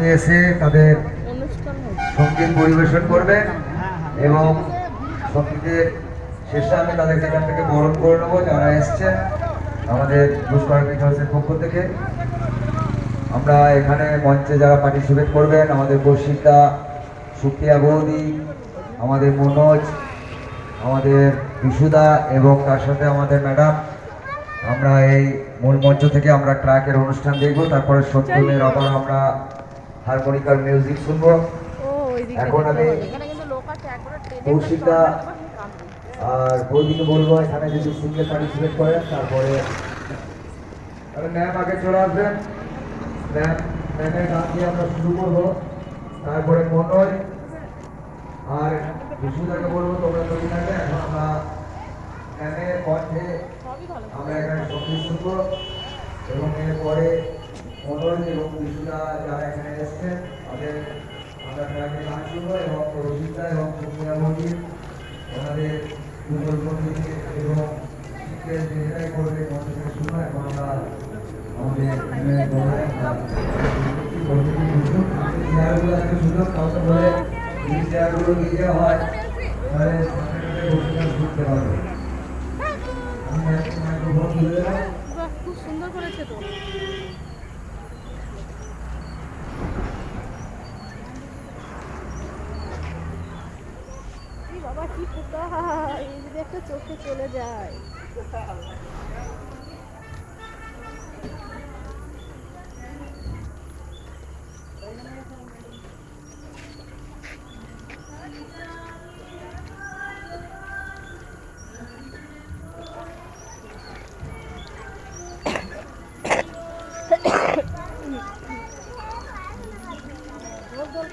মঞ্চে এসে তাদের সংগীত পরিবেশন করবেন এবং সঙ্গীতের শেষে আমি তাদেরকে এখান থেকে বরণ করে নেব, যারা এসছেন আমাদের পুষ্কর হাউসের পক্ষ থেকে। আমরা এখানে মঞ্চে যারা পার্টিসিপেট করবেন, আমাদের বর্ষিতা সুপ্রিয়া বৌদি, আমাদের মনোজ, আমাদের বিশুদা এবং তার সাথে আমাদের ম্যাডাম। আমরা এই মূল মঞ্চ থেকে আমরা ট্র্যাকের অনুষ্ঠান দেখব, তারপরে সত্যনের আবার আমরা হারমোনিকার মিউজিক শুনব। এখন আমি কৌশিকদা আর বৌদিকে বলব এখানে যদি সিঙ্গেল পার্টিসিপেট করেন তারপরে ম্যাম আগে চলে আসবেন। ম্যাম ম্যামের গান দিয়ে আমরা শুরু করব। তারপরে মনোজ আর বিশুদাকে বলব তোমরা তৈরি থাকবে। এখন আমরা ম্যামের কণ্ঠে আমরা এখানে সংগীত শুনব। এবং এরপরে মনোজ এবং বিশুদা যারা এসছেন তাদের আমরা ট্র্যাকে গান শুনব এবং রোহিতা এবং সুমিয়া মন্দির ওনাদের দুজন সংগীত এবং শিল্পের যেটাই চেয়ারগুলো আছে সুন্দর কাউকে চেয়ারগুলো নিয়ে হয়, তাহলে শুনতে পারবে। আমি খুব সুন্দর করেছে তো এই বাবা কি পোকা? এই যদি একটা চোখে চলে যায়। জল জল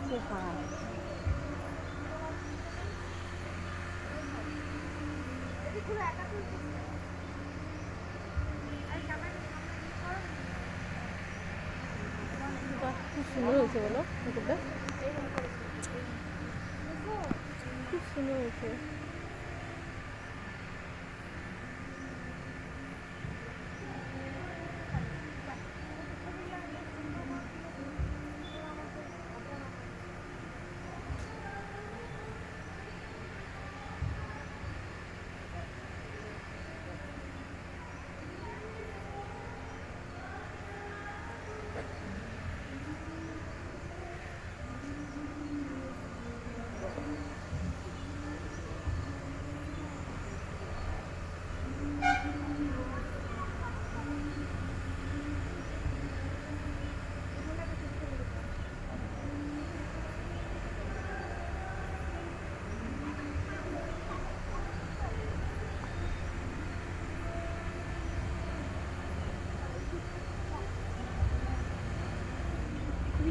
খেয়ে খাবার সময় বসে যাবে পোকা রে পোকা বাহ, খুব সুন্দর